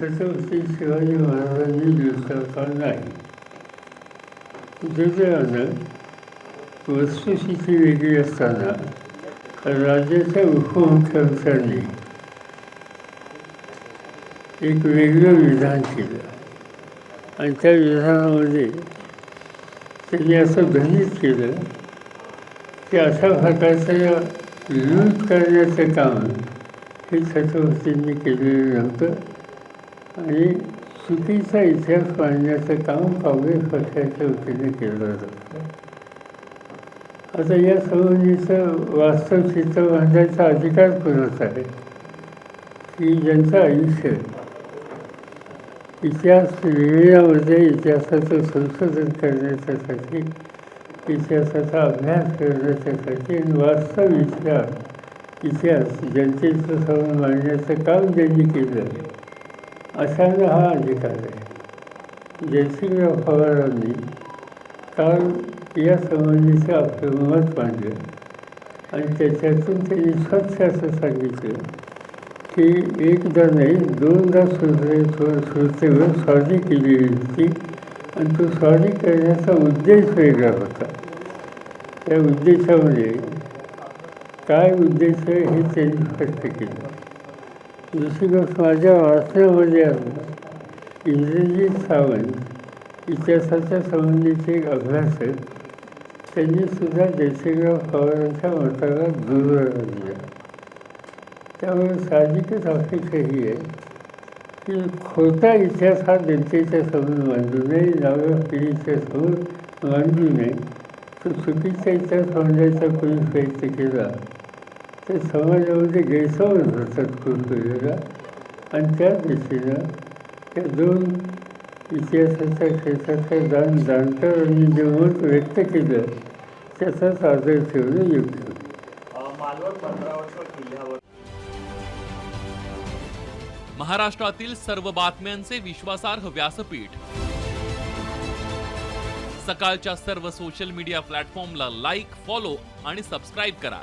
छत्रपती शिवाजी महाराजांनी दिवसाचा नाही दुर्दैवानं वस्तुस्थिती वेगळी असताना राज्याच्या उपमुख्यमंत्र्यांनी एक वेगळं विधान केलं आणि त्या विधानामध्ये त्यांनी असं ध्वनित केलं की अशा प्रकारचं लूट करण्याचं काम हे छत्रपतींनी केलेलं नव्हतं आणि चुकीचा इतिहास मांडण्याचं काम काँग्रेस पक्षाच्या वतीने केलं जातं. आता या संबंधीचं वास्तव चित्र मांडण्याचा अधिकार कोणाचा आहे? की ज्यांचं आयुष्य इतिहास लिहिण्यामध्ये इतिहासाचं संशोधन करण्याच्यासाठी इतिहासाचा अभ्यास करण्याच्यासाठी आणि वास्तव इतिहास इतिहास जनतेचं समोर मांडण्याचं काम ज्यांनी केलं अशांना हा अधिकार आहे. जयसिंगराव पवारांनी काल या संबंधीचं आपलं मत मांडलं. आणि त्याच्यातून त्यांनी स्वच्छ असं सांगितलं की एकदा नाही दोनदा सुधरे सुरतेवर स्वारी केलेली होती. आणि तो स्वारी करण्याचा उद्देश वेगळा होता. त्या उद्देशामध्ये काय उद्देश आहे हे त्यांनी स्पष्ट केलं. दुसरी गोष्ट माझ्या वाचण्यामध्ये आलं इंद्रजित सावंत इतिहासाच्या संबंधीचे एक अभ्यासक त्यांनी सुद्धा जयसिंगराव पवारांच्या मताला दुर्वरण दिला त्यामुळे साहजिकच अपेक्षा ही आहे की खोटा इतिहास हा जनतेच्या समोर मांडू नये नव्या पिढीच्या समोर मांडू नये. तो चुकीचा इतिहास मांडायचा कोणी प्रयत्न केला तर समाजामध्ये गैरसमज होतात खूप वेळेला आणि त्या दृष्टीनं त्या दोन इतिहासाच्या क्षेत्रातल्या जाण जाणकारांनी जे मत व्यक्त केलं त्याचाच आदर ठेवणं योग्य महाराष्ट्रातील सर्व बातम्यांचे विश्वासार्ह व्यासपीठ. सकाळच्या सर्व सोशल मीडिया प्लॅटफॉर्मला लाईक फॉलो आणि सबस्क्राईब करा.